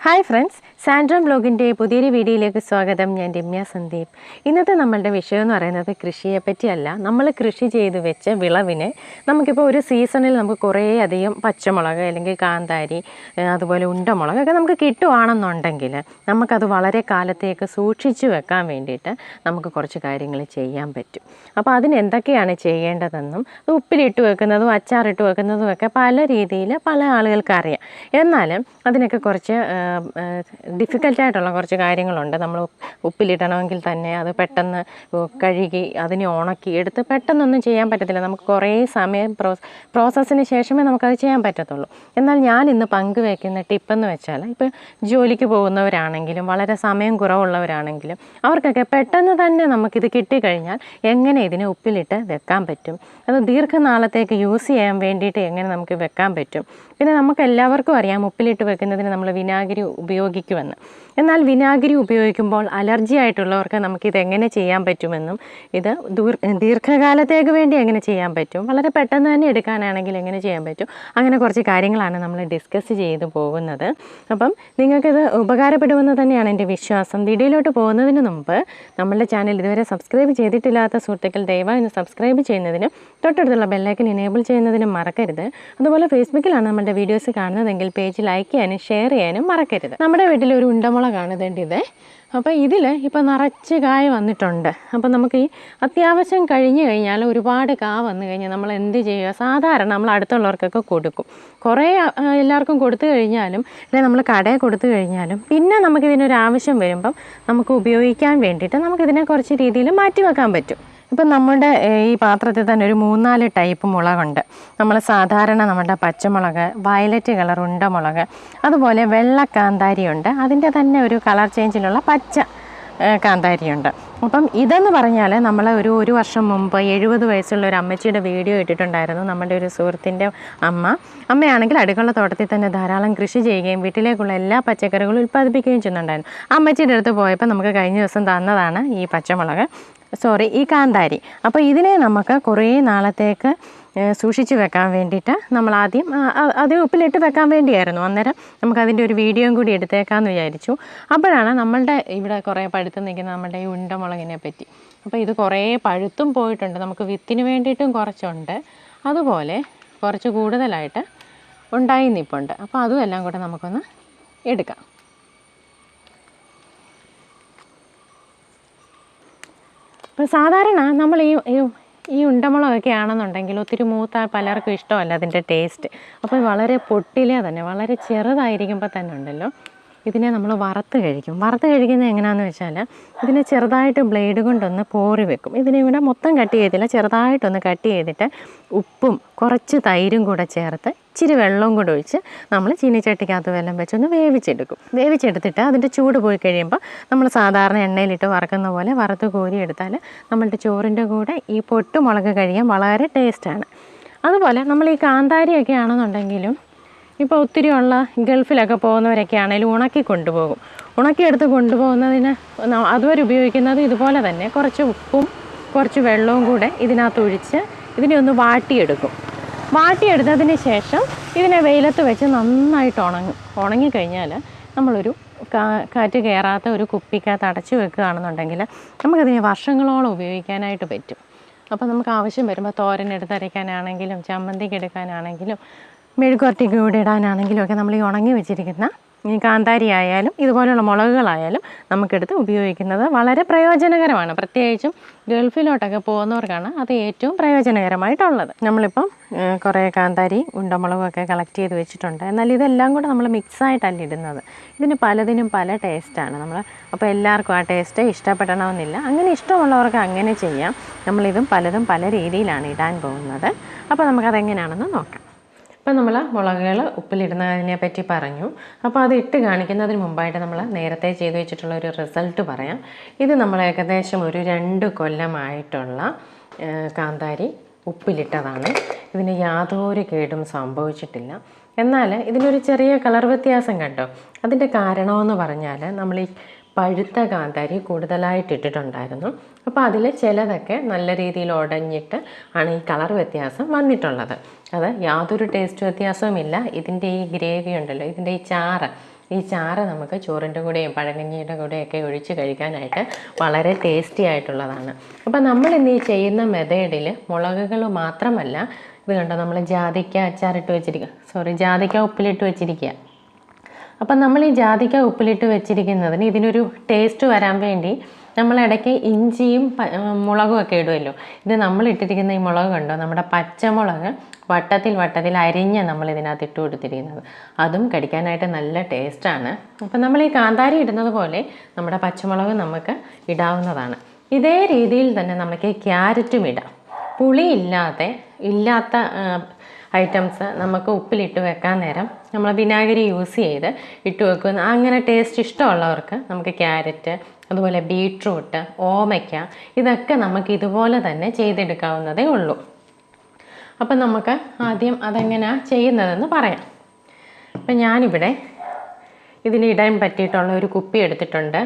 Hi friends സാൻഡ്രം ബ്ലോഗിന്റെ പുതിയൊരു വീഡിയോയിലേക്ക് സ്വാഗതം. ഞാൻ രമ്യ സന്ദീപ്. ഇന്നത്തെ നമ്മളുടെ വിഷയം എന്ന് പറയുന്നത് കൃഷിയെ പറ്റിയല്ല നമ്മൾ കൃഷി ചെയ്ത് വെച്ച വിളവിനെ നമുക്കിപ്പോൾ ഒരു സീസണിൽ നമുക്ക് കുറേ അധികം പച്ചമുളക് അല്ലെങ്കിൽ കാന്താരി അതുപോലെ ഉണ്ടമുളകൊക്കെ നമുക്ക് കിട്ടുവാണെന്നുണ്ടെങ്കിൽ നമുക്കത് വളരെ കാലത്തേക്ക് സൂക്ഷിച്ചു വെക്കാൻ വേണ്ടിയിട്ട് നമുക്ക് കുറച്ച് കാര്യങ്ങൾ ചെയ്യാൻ പറ്റും. അപ്പോൾ അതിന് എന്തൊക്കെയാണ് ചെയ്യേണ്ടതെന്നും ഉപ്പിലിട്ട് വെക്കുന്നതും അച്ചാറിട്ട് വെക്കുന്നതും ഒക്കെ പല രീതിയിൽ പല ആളുകൾക്കറിയാം എന്നാലും അതിനൊക്കെ കുറച്ച് ഡിഫിക്കൽട്ടായിട്ടുള്ള കുറച്ച് കാര്യങ്ങളുണ്ട്. നമ്മൾ ഉപ്പിലിടണമെങ്കിൽ തന്നെ അത് പെട്ടെന്ന് കഴുകി അതിനെ ഉണക്കി എടുത്ത് പെട്ടെന്നൊന്നും ചെയ്യാൻ പറ്റത്തില്ല. നമുക്ക് കുറേ സമയം പ്രോസ് പ്രോസസ്സിന് ശേഷമേ നമുക്കത് ചെയ്യാൻ പറ്റത്തുള്ളൂ. എന്നാൽ ഞാൻ ഇന്ന് പങ്കുവയ്ക്കുന്ന ടിപ്പെന്ന് വെച്ചാൽ ഇപ്പോൾ ജോലിക്ക് പോകുന്നവരാണെങ്കിലും വളരെ സമയം കുറവുള്ളവരാണെങ്കിലും അവർക്കൊക്കെ പെട്ടെന്ന് തന്നെ നമുക്കിത് കിട്ടിക്കഴിഞ്ഞാൽ എങ്ങനെ ഇതിനെ ഉപ്പിലിട്ട് വെക്കാൻ പറ്റും? അത് ദീർഘനാളത്തേക്ക് യൂസ് ചെയ്യാൻ വേണ്ടിയിട്ട് എങ്ങനെ നമുക്ക് വെക്കാൻ പറ്റും? പിന്നെ നമുക്ക് എല്ലാവർക്കും അറിയാം ഉപ്പിലിട്ട് വെക്കുന്നതിന് നമ്മൾ വിനാഗിരി ഉപയോഗിക്കുമെന്ന്. എന്നാൽ വിനാഗിരി ഉപയോഗിക്കുമ്പോൾ അലർജി ആയിട്ടുള്ളവർക്ക് നമുക്കിത് എങ്ങനെ ചെയ്യാൻ പറ്റുമെന്നും ഇത് ദൂർ ദീർഘകാലത്തേക്ക് വേണ്ടി എങ്ങനെ ചെയ്യാൻ പറ്റും വളരെ പെട്ടെന്ന് തന്നെ എടുക്കാനാണെങ്കിൽ എങ്ങനെ ചെയ്യാൻ പറ്റും അങ്ങനെ കുറച്ച് കാര്യങ്ങളാണ് നമ്മൾ ഡിസ്കസ് ചെയ്തു പോകുന്നത്. അപ്പം നിങ്ങൾക്കിത് ഉപകാരപ്പെടുമെന്ന് തന്നെയാണ് എന്റെ വിശ്വാസം. വീഡിയോയിലോട്ട് പോകുന്നതിന് മുമ്പ് നമ്മളുടെ ചാനൽ ഇതുവരെ സബ്സ്ക്രൈബ് ചെയ്തിട്ടില്ലാത്ത സുഹൃത്തുക്കൾ ദയവായി ഒന്ന് സബ്സ്ക്രൈബ് ചെയ്യുന്നതിനും തൊട്ടടുത്തുള്ള ബെല്ലൈക്കൻ എനേബിൾ ചെയ്യുന്നതിനും മറക്കരുത്. അതുപോലെ ഫേസ്ബുക്കിലാണ് നമ്മുടെ വീഡിയോസ് കാണുന്നതെങ്കിൽ പേജ് ലൈക്ക് ചെയ്യാനും ഷെയർ ചെയ്യാനും മറക്കരുത്. നമ്മുടെ വീട്ടിൽ ഒരു ഉണ്ടമുളകാണ് ഇതേണ്ടത് അപ്പോൾ ഇതിൽ ഇപ്പോൾ നിറച്ച് കായ വന്നിട്ടുണ്ട്. അപ്പോൾ നമുക്ക് ഈ അത്യാവശ്യം കഴിഞ്ഞ് കഴിഞ്ഞാൽ ഒരുപാട് കാ വന്നു കഴിഞ്ഞാൽ നമ്മൾ എന്ത് ചെയ്യുക സാധാരണ നമ്മൾ അടുത്തുള്ളവർക്കൊക്കെ കൊടുക്കും. കുറേ എല്ലാവർക്കും കൊടുത്തു കഴിഞ്ഞാലും അല്ലെങ്കിൽ നമ്മൾ കടയിൽ കൊടുത്തു കഴിഞ്ഞാലും പിന്നെ നമുക്കിതിനൊരു ആവശ്യം വരുമ്പം നമുക്ക് ഉപയോഗിക്കാൻ വേണ്ടിയിട്ട് നമുക്കിതിനെ കുറച്ച് രീതിയിൽ മാറ്റി വെക്കാൻ പറ്റും. ഇപ്പം നമ്മുടെ ഈ പാത്രത്തിൽ തന്നെ ഒരു മൂന്നാൽ ടൈപ്പ് മുളകുണ്ട്. നമ്മൾ സാധാരണ നമ്മുടെ പച്ചമുളക് വയലറ്റ് കളർ ഉണ്ടമുളക് അതുപോലെ വെള്ള കാന്താരിയുണ്ട്. അതിന്റെ തന്നെ ഒരു കളർ ചേഞ്ചിലുള്ള പച്ച കാന്താരിയുണ്ട്. അപ്പം ഇതെന്ന് പറഞ്ഞാൽ നമ്മൾ ഒരു ഒരു വർഷം മുമ്പ് എഴുപത് വയസ്സുള്ള ഒരു അമ്മച്ചിയുടെ വീഡിയോ ഇട്ടിട്ടുണ്ടായിരുന്നു. നമ്മുടെ ഒരു സുഹൃത്തിന്റെ അമ്മ. അമ്മയാണെങ്കിൽ അടുക്കള തോട്ടത്തിൽ തന്നെ ധാരാളം കൃഷി ചെയ്യുകയും വീട്ടിലേക്കുള്ള എല്ലാ പച്ചക്കറികളും ഉൽപ്പാദിപ്പിക്കുകയും ചെയ്യുന്നുണ്ടായിരുന്നു. അമ്മച്ചിയുടെ അടുത്ത് പോയപ്പോൾ നമുക്ക് കഴിഞ്ഞ ദിവസം തന്നതാണ് ഈ പച്ചമുളക്. സോറി ഈ കാന്താരി. അപ്പോൾ ഇതിനെ നമുക്ക് കുറേ നാളത്തേക്ക് സൂക്ഷിച്ചു വെക്കാൻ വേണ്ടിയിട്ട് നമ്മൾ ആദ്യം അത് ഉപ്പിലിട്ട് വെക്കാൻ വേണ്ടിയായിരുന്നു. അന്നേരം നമുക്കതിന്റെ ഒരു വീഡിയോയും കൂടി എടുത്തേക്കാമെന്ന് വിചാരിച്ചു. അപ്പോഴാണ് നമ്മളുടെ ഇവിടെ കുറേ പഴുത്ത് നിൽക്കുന്ന നമ്മുടെ ഈ ഉണ്ടമുളകിനെ പറ്റി? അപ്പോൾ ഇത് കുറേ പഴുത്തും പോയിട്ടുണ്ട്. നമുക്ക് വിത്തിന് വേണ്ടിയിട്ടും കുറച്ചുണ്ട്. അതുപോലെ കുറച്ച് കൂടുതലായിട്ട് ഉണ്ടായി നിൽപ്പുണ്ട് അപ്പോൾ അതും എല്ലാം കൂടെ നമുക്കൊന്ന് എടുക്കാം. അപ്പോൾ സാധാരണ നമ്മൾ ഈ ഈ- ഉണ്ടമുളകൊക്കെ ആണെന്നുണ്ടെങ്കിൽ ഒത്തിരി മൂത്താൽ പലർക്കും ഇഷ്ടമല്ല അതിന്റെ ടേസ്റ്റ്. അപ്പോൾ വളരെ പൊട്ടിലേ തന്നെ വളരെ ചെറുതായിരിക്കുമ്പോൾ തന്നെ ഉണ്ടല്ലോ. ഇതിനെ നമ്മൾ വറുത്ത് കഴിക്കും. വറുത്ത് കഴിക്കുന്നത് എങ്ങനെയാണെന്ന് വെച്ചാൽ ഇതിനെ ചെറുതായിട്ട് ബ്ലേഡ് കൊണ്ടൊന്ന് പോറി വെക്കും. ഇതിനെ ഇവിടെ മൊത്തം കട്ട് ചെയ്തില്ല ചെറുതായിട്ടൊന്ന് കട്ട് ചെയ്തിട്ട് ഉപ്പും കുറച്ച് തൈരും കൂടെ ചേർത്ത് ഇച്ചിരി വെള്ളവും കൂടെ ഒഴിച്ച് നമ്മൾ ചീനിച്ചട്ടിക്കകത്ത് വെള്ളം വെച്ചൊന്ന് വേവിച്ചെടുക്കും. വേവിച്ചെടുത്തിട്ട് അതിന്റെ ചൂട് പോയി കഴിയുമ്പോൾ നമ്മൾ സാധാരണ എണ്ണയിലിട്ട് വറക്കുന്ന പോലെ വറുത്ത് കോരി എടുത്താൽ നമ്മളുടെ ചോറിന്റെ കൂടെ ഈ പൊട്ടുമുളക് കഴിയാൻ വളരെ ടേസ്റ്റാണ് അതുപോലെ നമ്മൾ ഈ കാന്താരിയൊക്കെ ആണെന്നുണ്ടെങ്കിലും ഇപ്പോൾ ഒത്തിരി ഉള്ള ഗൾഫിലൊക്കെ പോകുന്നവരൊക്കെ ആണെങ്കിലും ഉണക്കി കൊണ്ടുപോകും. ഉണക്കിയെടുത്ത് കൊണ്ടുപോകുന്നതിന് അതുവരെ ഉപയോഗിക്കുന്നത് ഇതുപോലെ തന്നെ കുറച്ച് ഉപ്പും കുറച്ച് വെള്ളവും കൂടെ ഇതിനകത്ത് ഒഴിച്ച് ഇതിനെ ഒന്ന് വാട്ടിയെടുക്കും. വാട്ടിയെടുത്തതിന് ശേഷം ഇതിനെ വെയിലത്ത് വെച്ച് നന്നായിട്ട് ഉണങ്ങും. ഉണങ്ങിക്കഴിഞ്ഞാൽ നമ്മളൊരു കാറ്റ് കയറാത്ത ഒരു കുപ്പിക്കകത്ത് അടച്ചു വെക്കുകയാണെന്നുണ്ടെങ്കിൽ നമുക്കതിനെ വർഷങ്ങളോളം ഉപയോഗിക്കാനായിട്ട് പറ്റും. അപ്പോൾ നമുക്ക് ആവശ്യം വരുമ്പോൾ തോരൻ എടുത്തരയ്ക്കാനാണെങ്കിലും ചമ്മന്തിക്ക് എടുക്കാനാണെങ്കിലും മെഴുകുവരട്ടിക്ക് കൂടെ ഇടാനാണെങ്കിലും ഒക്കെ നമ്മൾ ഈ ഉണങ്ങി വെച്ചിരിക്കുന്ന ഈ കാന്താരി ആയാലും ഇതുപോലെയുള്ള മുളകുകളായാലും നമുക്കെടുത്ത് ഉപയോഗിക്കുന്നത് വളരെ പ്രയോജനകരമാണ്. പ്രത്യേകിച്ചും ഗൾഫിലോട്ടൊക്കെ പോകുന്നവർക്കാണ് അത് ഏറ്റവും പ്രയോജനകരമായിട്ടുള്ളത്. നമ്മളിപ്പം കുറേ കാന്താരി ഉണ്ടമുളകൊക്കെ കളക്ട് ചെയ്ത് വെച്ചിട്ടുണ്ട്. എന്നാൽ ഇതെല്ലാം കൂടെ നമ്മൾ മിക്സായിട്ടല്ല ഇടുന്നത്. ഇതിന് പലതിനും പല ടേസ്റ്റാണ് നമ്മൾ അപ്പോൾ എല്ലാവർക്കും ആ ടേസ്റ്റ് ഇഷ്ടപ്പെടണമെന്നില്ല. അങ്ങനെ ഇഷ്ടമുള്ളവർക്ക് അങ്ങനെ ചെയ്യാം. നമ്മളിതും പലതും പല രീതിയിലാണ് ഇടാൻ പോകുന്നത്. അപ്പോൾ നമുക്കതെങ്ങനെയാണെന്ന് നോക്കാം. ഇപ്പം നമ്മൾ മുളകുകൾ ഉപ്പിലിടുന്നതിനെ പറ്റി പറഞ്ഞു. അപ്പോൾ അത് ഇട്ട് കാണിക്കുന്നതിന് മുമ്പായിട്ട് നമ്മൾ നേരത്തെ ചെയ്തു വെച്ചിട്ടുള്ള ഒരു റിസൾട്ട് പറയാം. ഇത് നമ്മൾ ഏകദേശം ഒരു രണ്ട് കൊല്ലമായിട്ടുള്ള കാന്താരി ഉപ്പിലിട്ടതാണ്. ഇതിന് യാതൊരു കേടും സംഭവിച്ചിട്ടില്ല. എന്നാൽ ഇതിനൊരു ചെറിയ കളർ വ്യത്യാസം കണ്ടോ? അതിന്റെ കാരണമെന്ന് പറഞ്ഞാൽ നമ്മൾ ഈ പഴുത്ത കാന്താരി കൂടുതലായിട്ട് ഇട്ടിട്ടുണ്ടായിരുന്നു. അപ്പോൾ അതിൽ ചിലതൊക്കെ നല്ല രീതിയിൽ ഉടഞ്ഞിട്ട് ആണ് ഈ കളർ വ്യത്യാസം വന്നിട്ടുള്ളത്. അത് യാതൊരു ടേസ്റ്റ് വ്യത്യാസവുമില്ല ഇതിന്റെ ഈ ഗ്രേവി ഉണ്ടല്ലോ ഇതിന്റെ ഈ ചാറ്. ഈ ചാറ് നമുക്ക് ചോറിന്റെ കൂടെയും പഴങ്കഞ്ഞിയുടെ കൂടെയൊക്കെ ഒഴിച്ച് കഴിക്കാനായിട്ട് വളരെ ടേസ്റ്റി ആയിട്ടുള്ളതാണ്. അപ്പോൾ നമ്മൾ ഇന്ന് ഈ ചെയ്യുന്ന മെതേഡിൽ മുളകുകൾ മാത്രമല്ല ഇത് കണ്ടോ? നമ്മൾ ജാതിക്ക അച്ചാറിട്ട് വെച്ചിരിക്കുക സോറി ജാതിക്ക ഉപ്പിലിട്ട് വെച്ചിരിക്കുക അപ്പം നമ്മൾ ഈ ജാതിക്ക ഉപ്പിലിട്ട് വെച്ചിരിക്കുന്നതിന് ഇതിനൊരു ടേസ്റ്റ് വരാൻ വേണ്ടി നമ്മൾ ഇടയ്ക്ക് ഇഞ്ചിയും മുളകും ഒക്കെ ഇടുമല്ലോ ഇത് നമ്മൾ ഇട്ടിരിക്കുന്ന ഈ മുളക് കണ്ടോ? നമ്മുടെ പച്ചമുളക് വട്ടത്തിൽ വട്ടത്തിൽ അരിഞ്ഞ് നമ്മൾ ഇതിനകത്ത് ഇട്ട് കൊടുത്തിരിക്കുന്നത്. അതും കടിക്കാനായിട്ട് നല്ല ടേസ്റ്റാണ് അപ്പം നമ്മൾ ഈ കാന്താരി ഇടുന്നത് പോലെ നമ്മുടെ പച്ചമുളക് നമുക്ക് ഇടാവുന്നതാണ്. ഇതേ രീതിയിൽ തന്നെ നമുക്ക് ക്യാരറ്റും ഇടാം. പുളിയില്ലാതെ ഇല്ലാത്ത ഐറ്റംസ് നമുക്ക് ഉപ്പിലിട്ട് വെക്കാൻ നേരം നമ്മൾ വിനാഗിരി യൂസ് ചെയ്ത് ഇട്ട് വെക്കുന്ന. അങ്ങനെ ടേസ്റ്റ് ഇഷ്ടമുള്ളവർക്ക് നമുക്ക് ക്യാരറ്റ് അതുപോലെ ബീട്രൂട്ട് ഓമയ്ക്ക ഇതൊക്കെ നമുക്ക് ഇതുപോലെ തന്നെ ചെയ്തെടുക്കാവുന്നതേ ഉള്ളൂ. അപ്പം നമുക്ക് ആദ്യം അതെങ്ങനെയാണ് ചെയ്യുന്നതെന്ന് പറയാം. അപ്പം ഞാനിവിടെ ഇതിന് ഇടാൻ പറ്റിയിട്ടുള്ള ഒരു കുപ്പി എടുത്തിട്ടുണ്ട്.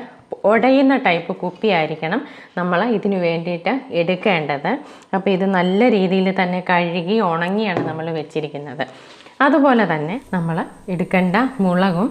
ഉടയുന്ന ടൈപ്പ് കുപ്പി ആയിരിക്കണം നമ്മൾ ഇതിന് വേണ്ടിയിട്ട് എടുക്കേണ്ടത്. അപ്പോൾ ഇത് നല്ല രീതിയിൽ തന്നെ കഴുകി ഉണങ്ങിയാണ് നമ്മൾ വെച്ചിരിക്കുന്നത്. അതുപോലെ തന്നെ നമ്മൾ എടുക്കേണ്ട മുളകും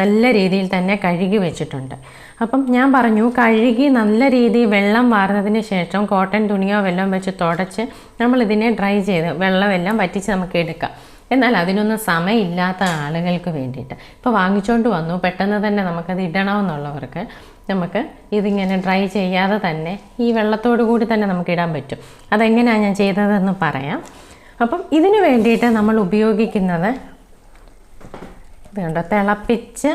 നല്ല രീതിയിൽ തന്നെ കഴുകി വെച്ചിട്ടുണ്ട്. അപ്പം ഞാൻ പറഞ്ഞു കഴുകി നല്ല രീതിയിൽ വെള്ളം വാർന്നതിന് ശേഷം കോട്ടൺ തുണിയോ വെള്ളം വെച്ച് തുടച്ച് നമ്മളിതിനെ ഡ്രൈ ചെയ്ത് വെള്ളമെല്ലാം വറ്റിച്ച് നമുക്ക് എടുക്കാം. എന്നാൽ അതിനൊന്നും സമയമില്ലാത്ത ആളുകൾക്ക് വേണ്ടിയിട്ട്. ഇപ്പോൾ വാങ്ങിച്ചുകൊണ്ട് വന്നു പെട്ടെന്ന് തന്നെ നമുക്കത് ഇടണമെന്നുള്ളവർക്ക് നമുക്ക് ഇതിങ്ങനെ ഡ്രൈ ചെയ്യാതെ തന്നെ ഈ വെള്ളത്തോടു കൂടി തന്നെ നമുക്ക് ഇടാൻ പറ്റും. അതെങ്ങനെയാണ് ഞാൻ ചെയ്തതെന്ന് പറയാം. അപ്പം ഇതിനു വേണ്ടിയിട്ട് നമ്മൾ ഉപയോഗിക്കുന്നത് ഇത് കണ്ടോ തിളപ്പിച്ച്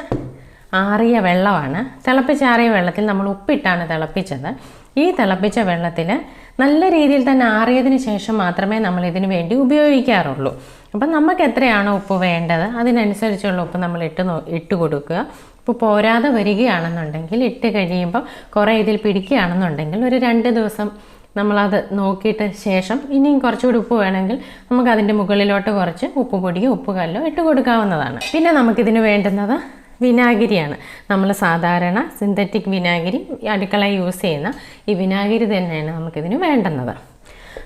ആറിയ വെള്ളമാണ്. തിളപ്പിച്ചാറിയ വെള്ളത്തിൽ നമ്മൾ ഉപ്പിട്ടാണ് തിളപ്പിച്ചത്. ഈ തിളപ്പിച്ച വെള്ളത്തിൽ നല്ല രീതിയിൽ തന്നെ ആറിയതിന് ശേഷം മാത്രമേ നമ്മൾ ഇതിന് വേണ്ടി ഉപയോഗിക്കാറുള്ളൂ. അപ്പം നമുക്ക് എത്രയാണോ ഉപ്പ് വേണ്ടത് അതിനനുസരിച്ചുള്ള ഉപ്പ് നമ്മൾ ഇട്ട് നോ ഇട്ട് കൊടുക്കുക. ഉപ്പ് പോരാതെ വരികയാണെന്നുണ്ടെങ്കിൽ ഇട്ട് കഴിയുമ്പോൾ കുറേ ഇതിൽ പിടിക്കുകയാണെന്നുണ്ടെങ്കിൽ ഒരു രണ്ട് ദിവസം നമ്മളത് നോക്കിയിട്ട് ശേഷം ഇനിയും കുറച്ചുകൂടി ഉപ്പ് വേണമെങ്കിൽ നമുക്ക് അതിന്റെ മുകളിലോട്ട് കുറച്ച് ഉപ്പ് പൊടിയോ ഉപ്പ് കല്ലോ ഇട്ട് കൊടുക്കാവുന്നതാണ്. പിന്നെ നമുക്കിതിന് വേണ്ടുന്നത് വിനാഗിരിയാണ്. നമ്മൾ സാധാരണ സിന്തറ്റിക് വിനാഗിരി അടുക്കള യൂസ് ചെയ്യുന്ന ഈ വിനാഗിരി തന്നെയാണ് നമുക്കിതിന് വേണ്ടുന്നത്.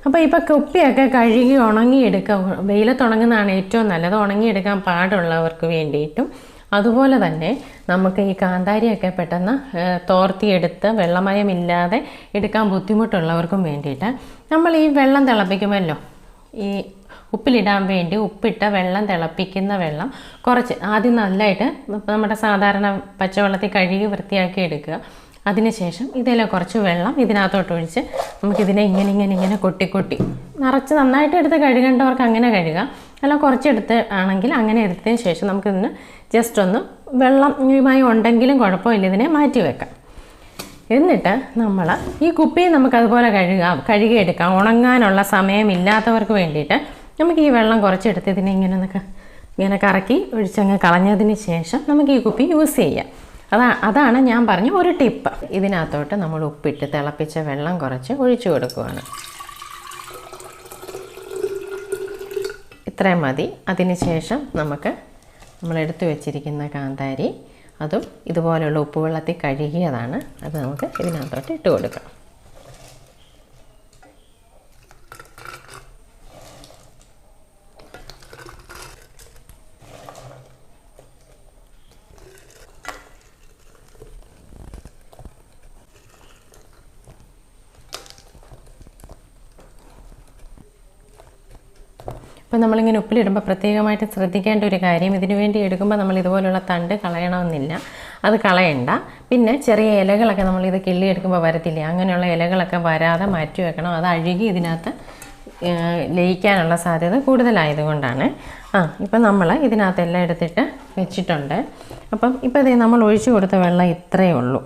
അപ്പോൾ ഇപ്പോൾ കൊപ്പിയൊക്കെ കഴുകി ഉണങ്ങിയെടുക്കുക വെയിലത്തുണങ്ങുന്നതാണ് ഏറ്റവും നല്ലത്. ഉണങ്ങിയെടുക്കാൻ പാടുള്ളവർക്ക് വേണ്ടിയിട്ടും. അതുപോലെ തന്നെ നമുക്ക് ഈ കാന്താരിയൊക്കെ പെട്ടെന്ന് തോർത്തിയെടുത്ത് വെള്ളമയമില്ലാതെ എടുക്കാൻ ബുദ്ധിമുട്ടുള്ളവർക്കും വേണ്ടിയിട്ട് നമ്മൾ ഈ വെള്ളം തിളപ്പിക്കുമല്ലോ. ഈ ഉപ്പിലിടാൻ വേണ്ടി ഉപ്പിട്ട വെള്ളം തിളപ്പിക്കുന്ന വെള്ളം കുറച്ച് ആദ്യം നല്ലതായിട്ട് നമ്മുടെ സാധാരണ പച്ചവെള്ളത്തിൽ കഴുകി വൃത്തിയാക്കി എടുക്കുക. അതിനുശേഷം ഇതിലെ കുറച്ച് വെള്ളം ഇതിനകത്തോട്ട് ഒഴിച്ച് നമുക്കിതിനെ ഇങ്ങനെ ഇങ്ങനെ ഇങ്ങനെ കൊട്ടി കൊട്ടി നിറച്ച് നന്നായിട്ട് എടുത്ത് കഴുകേണ്ടവർക്ക് അങ്ങനെ കഴുകാം. അല്ല കുറച്ചെടുത്ത് ആണെങ്കിൽ അങ്ങനെ എടുത്തതിന് ശേഷം നമുക്കിതിന് ജസ്റ്റ് ഒന്ന് വെള്ളം ഇതുമായി ഉണ്ടെങ്കിലും കുഴപ്പമില്ല ഇതിനെ മാറ്റി വെക്കാം. എന്നിട്ട് നമ്മൾ ഈ കുപ്പി നമുക്കതുപോലെ കഴുകാം കഴുകിയെടുക്കാം. ഉണങ്ങാനുള്ള സമയമില്ലാത്തവർക്ക് വേണ്ടിയിട്ട് നമുക്ക് ഈ വെള്ളം കുറച്ചെടുത്ത് ഇതിനെ ഇങ്ങനെ ഒന്ന് ഇങ്ങനെ കറക്കി ഒഴിച്ചങ്ങ് കളഞ്ഞതിന് ശേഷം നമുക്ക് ഈ കുപ്പി യൂസ് ചെയ്യാം. അതാ അതാണ് ഞാൻ പറഞ്ഞ ഒരു ടിപ്പ്. ഇതിനകത്തോട്ട് നമ്മൾ ഉപ്പിട്ട് തിളപ്പിച്ച വെള്ളം കുറച്ച് ഒഴിച്ചു കൊടുക്കുകയാണ് ഇത്രയും മതി. അതിന് ശേഷം നമുക്ക് നമ്മൾ എടുത്തു വെച്ചിരിക്കുന്ന കാന്താരി അതും ഇതുപോലെയുള്ള ഉപ്പുവെള്ളത്തിൽ കഴുകിയതാണ്. അത് നമുക്ക് ഇതിനകത്തോട്ട് ഇട്ട് കൊടുക്കാം. ഇപ്പം നമ്മളിങ്ങനെ ഉപ്പിലിടുമ്പോൾ പ്രത്യേകമായിട്ട് ശ്രദ്ധിക്കേണ്ട ഒരു കാര്യം ഇതിനു വേണ്ടി എടുക്കുമ്പോൾ നമ്മൾ ഇതുപോലുള്ള തണ്ട് കളയണമെന്നില്ല. അത് കളയണ്ട. പിന്നെ ചെറിയ ഇലകളൊക്കെ നമ്മൾ ഇത് കിള്ളിയെടുക്കുമ്പോൾ വരത്തില്ലേ? അങ്ങനെയുള്ള ഇലകളൊക്കെ വരാതെ മാറ്റി വെക്കണം. അത് അഴുകി ഇതിനകത്ത് ലയിക്കാനുള്ള സാധ്യത കൂടുതലായതുകൊണ്ടാണ്. ആ ഇപ്പം നമ്മൾ ഇതിനകത്ത് എല്ലാം എടുത്തിട്ട് വെച്ചിട്ടുണ്ട്. അപ്പം ഇപ്പം ഇതേ നമ്മൾ ഒഴിച്ചു കൊടുത്ത വെള്ളം ഇത്രയേ ഉള്ളൂ.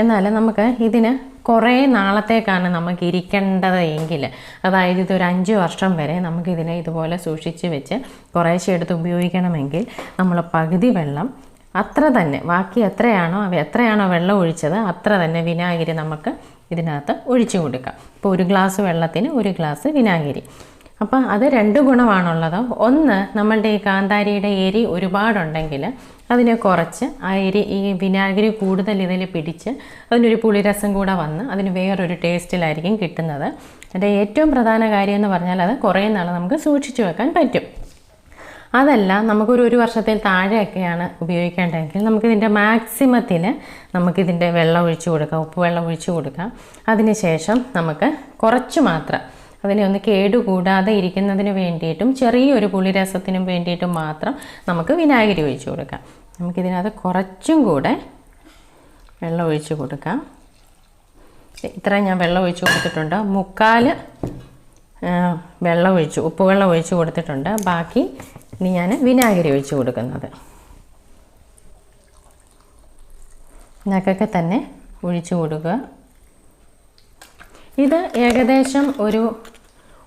എന്നാൽ നമുക്ക് ഇതിന് കുറേ നാളത്തേക്കാണ് നമുക്ക് ഇരിക്കേണ്ടത് എങ്കിൽ അതായത് ഇതൊരു അഞ്ച് വർഷം വരെ നമുക്കിതിനെ ഇതുപോലെ സൂക്ഷിച്ച് വെച്ച് കുറേശ്ശെ എടുത്ത് ഉപയോഗിക്കണമെങ്കിൽ നമ്മൾ പകുതി വെള്ളം അത്ര തന്നെ ബാക്കി എത്രയാണോ എത്രയാണോ വെള്ളം ഒഴിച്ചത് അത്ര തന്നെ വിനാഗിരി നമുക്ക് ഇതിനകത്ത് ഒഴിച്ചു കൊടുക്കാം. ഇപ്പോൾ ഒരു ഗ്ലാസ് വെള്ളത്തിന് ഒരു ഗ്ലാസ് വിനാഗിരി. അപ്പം അത് രണ്ട് ഗുണമാണുള്ളത്. ഒന്ന് നമ്മളുടെ ഈ കാന്താരിയുടെ എരി ഒരുപാടുണ്ടെങ്കിൽ അതിനെ കുറച്ച് ആ എരി ഈ വിനാഗിരി കൂടുതൽ ഇതിൽ പിടിച്ച് അതിനൊരു പുളിരസം കൂടെ വന്ന് അതിന് വേറൊരു ടേസ്റ്റിലായിരിക്കും കിട്ടുന്നത്. അതിന്റെ ഏറ്റവും പ്രധാന കാര്യം എന്ന് പറഞ്ഞാൽ അത് കുറേ നാൾ നമുക്ക് സൂക്ഷിച്ചു വെക്കാൻ പറ്റും. അതല്ല നമുക്കൊരു ഒരു വർഷത്തിൽ താഴെയൊക്കെയാണ് ഉപയോഗിക്കേണ്ടതെങ്കിൽ നമുക്കിതിന്റെ മാക്സിമത്തിന് നമുക്കിതിന്റെ വെള്ളം ഒഴിച്ചു കൊടുക്കാം ഉപ്പ് വെള്ളം ഒഴിച്ചു കൊടുക്കാം. അതിനുശേഷം നമുക്ക് കുറച്ച് മാത്രം അതിനെ ഒന്ന് കേടുകൂടാതെ ഇരിക്കുന്നതിന് വേണ്ടിയിട്ടും ചെറിയൊരു പുളിരസത്തിനും വേണ്ടിയിട്ടും മാത്രം നമുക്ക് വിനാഗിരി ഒഴിച്ചു കൊടുക്കാം. നമുക്കിതിനകത്ത് കുറച്ചും കൂടെ വെള്ളം ഒഴിച്ചു കൊടുക്കാം. ഇത്ര ഞാൻ വെള്ളം ഒഴിച്ചു കൊടുത്തിട്ടുണ്ട്. മുക്കാൽ വെള്ളം ഒഴിച്ചു ഉപ്പുവെള്ളം ഒഴിച്ചു കൊടുത്തിട്ടുണ്ട്. ബാക്കി ഇനി ഞാൻ വിനാഗിരി ഒഴിച്ചു കൊടുക്കുന്നത്. ഇതിനൊക്കെ തന്നെ ഒഴിച്ചു കൊടുക്കുക. ഇത് ഏകദേശം ഒരു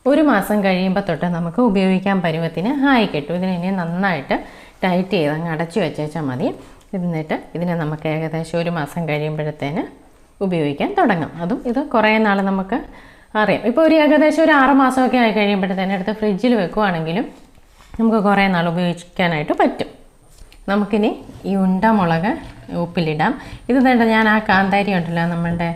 ഒരു മാസം കഴിയുമ്പോൾ തൊട്ട് നമുക്ക് ഉപയോഗിക്കാൻ പരുവത്തിന് ആയി കിട്ടും. ഇതിനെ നന്നായിട്ട് ടൈറ്റ് ചെയ്ത് അങ്ങ് അടച്ചു വെച്ചേച്ചാൽ മതി. എന്നിട്ട് ഇതിനെ നമുക്ക് ഏകദേശം ഒരു മാസം കഴിയുമ്പോഴത്തേന് ഉപയോഗിക്കാൻ തുടങ്ങാം. അതും ഇത് കുറേ നാൾ നമുക്ക് അറിയാം. ഇപ്പോൾ ഒരു ഏകദേശം ഒരു ആറ് മാസമൊക്കെ ആയി കഴിയുമ്പോഴത്തേനെടുത്ത് ഫ്രിഡ്ജിൽ വെക്കുവാണെങ്കിലും നമുക്ക് കുറേ നാൾ ഉപയോഗിക്കാനായിട്ട് പറ്റും. നമുക്കിനി ഈ ഉണ്ടമുളക് ഉപ്പിലിടാം. ഇത് വേണ്ട ഞാൻ ആ കാന്താരി ഉണ്ടല്ലോ നമ്മളുടെ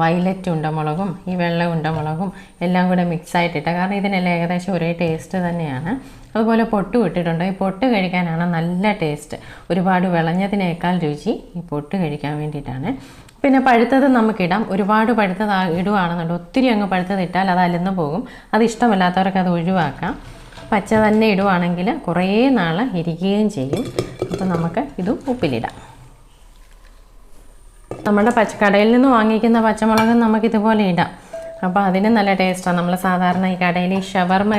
വയലറ്റ് ഉണ്ടമുളകും ഈ വെള്ള ഉണ്ടമുളകും എല്ലാം കൂടെ മിക്സ് ആയിട്ടിട്ട. കാരണം ഇതിനെല്ലാം ഏകദേശം ഒരേ ടേസ്റ്റ് തന്നെയാണ്. അതുപോലെ പൊട്ട് ഇട്ടിട്ടുണ്ട് ഈ പൊട്ട് കഴിക്കാനാണ് നല്ല ടേസ്റ്റ് ഒരുപാട് വിളഞ്ഞതിനേക്കാൾ രുചി ഈ പൊട്ട് കഴിക്കാൻ വേണ്ടിയിട്ടാണ്. പിന്നെ പഴുത്തത് നമുക്കിടാം. ഒരുപാട് പഴുത്തത് ഇടുകയാണെന്നുണ്ട് ഒത്തിരി അങ്ങ് പഴുത്തത് ഇട്ടാൽ അത് അലന്ന് പോകും. അത് ഇഷ്ടമല്ലാത്തവർക്ക് അത് ഒഴിവാക്കാം. പച്ച തന്നെ ഇടുവാണെങ്കിൽ കുറേ നാൾ ഇരിക്കുകയും ചെയ്യും. അപ്പോൾ നമുക്ക് ഇത് ഉപ്പിലിടാം. നമ്മുടെ പച്ച കടയിൽ നിന്ന് വാങ്ങിക്കുന്ന പച്ചമുളക് നമുക്ക് ഇതുപോലെ ഇടാം. അപ്പോൾ അതിന് നല്ല ടേസ്റ്റാണ്. നമ്മൾ സാധാരണ ഈ കടയിൽ ഈ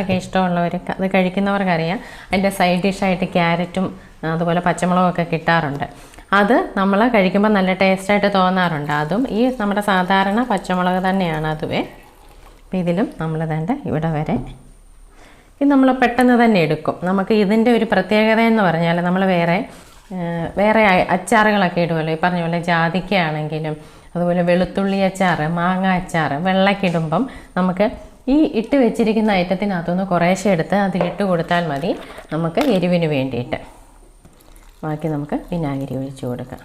ഒക്കെ ഇഷ്ടമുള്ളവർ അത് കഴിക്കുന്നവർക്കറിയാം. അതിന്റെ സൈഡ് ഡിഷായിട്ട് ക്യാരറ്റും അതുപോലെ പച്ചമുളകൊക്കെ കിട്ടാറുണ്ട്. അത് നമ്മൾ കഴിക്കുമ്പോൾ നല്ല ടേസ്റ്റായിട്ട് തോന്നാറുണ്ട്. അതും ഈ നമ്മുടെ സാധാരണ പച്ചമുളക് തന്നെയാണ് അതുവേ. അപ്പോൾ ഇതിലും നമ്മൾ തന്നെ ഇവിടെ വരെ ഇത് നമ്മൾ പെട്ടെന്ന് തന്നെ എടുക്കും. നമുക്ക് ഇതിന്റെ ഒരു പ്രത്യേകത എന്ന് പറഞ്ഞാൽ നമ്മൾ വേറെ വേറെ അച്ചാറുകളൊക്കെ ഇടുമല്ലോ ഈ പറഞ്ഞ പോലെ ജാതിക്കാണെങ്കിലും അതുപോലെ വെളുത്തുള്ളി അച്ചാർ മാങ്ങ അച്ചാർ വെള്ളക്കിടുമ്പം നമുക്ക് ഈ ഇട്ട് വെച്ചിരിക്കുന്ന ഐറ്റത്തിനകത്തുനിന്ന് കുറേശ്ശെ എടുത്ത് അതിലിട്ട് കൊടുത്താൽ മതി. നമുക്ക് എരിവിന് വേണ്ടിയിട്ട്. ബാക്കി നമുക്ക് വിനാഗിരി ഒഴിച്ചു കൊടുക്കാം.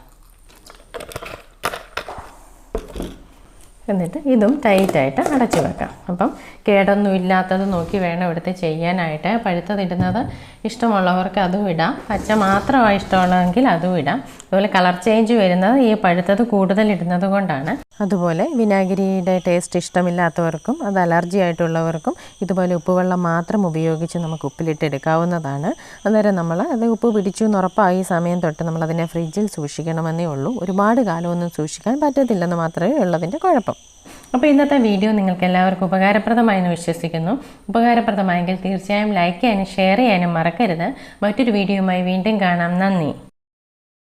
എന്നിട്ട് ഇതും ടൈറ്റായിട്ട് അടച്ചു വെക്കാം. അപ്പം കേടൊന്നും ഇല്ലാത്തത് നോക്കി വേണം എടുത്ത് ചെയ്യാനായിട്ട്. പഴുത്തതിടുന്നത് ഇഷ്ടമുള്ളവർക്ക് അതും ഇടാം. പച്ച മാത്രമാണ് ഇഷ്ടമുള്ളതെങ്കിൽ അതും ഇടാം. അതുപോലെ കളർ ചേഞ്ച് വരുന്നത് ഈ പഴുത്തത് കൂടുതൽ ഇടുന്നത് കൊണ്ടാണ്. അതുപോലെ വിനാഗിരിയുടെ ടേസ്റ്റ് ഇഷ്ടമില്ലാത്തവർക്കും അത് അലർജി ആയിട്ടുള്ളവർക്കും ഇതുപോലെ ഉപ്പുവെള്ളം മാത്രം ഉപയോഗിച്ച് നമുക്ക് ഉപ്പിലിട്ട് എടുക്കാവുന്നതാണ് അന്നേരം നമ്മൾ അത് ഉപ്പ് പിടിച്ചു എന്ന് ഉറപ്പായി സമയം തൊട്ട് നമ്മളതിനെ ഫ്രിഡ്ജിൽ സൂക്ഷിക്കണമെന്നേ ഉള്ളൂ. ഒരുപാട് കാലമൊന്നും സൂക്ഷിക്കാൻ പറ്റത്തില്ലെന്ന് മാത്രമേ ഉള്ളതിന്റെ കുഴപ്പം. അപ്പോൾ ഇന്നത്തെ വീഡിയോ നിങ്ങൾക്ക് എല്ലാവർക്കും ഉപകാരപ്രദമായെന്ന് വിശ്വസിക്കുന്നു. ഉപകാരപ്രദമായെങ്കിൽ തീർച്ചയായും ലൈക്ക് ചെയ്യാനും ഷെയർ ചെയ്യാനും മറക്കരുത്. മറ്റൊരു വീഡിയോയുമായി വീണ്ടും കാണാം. നന്ദി.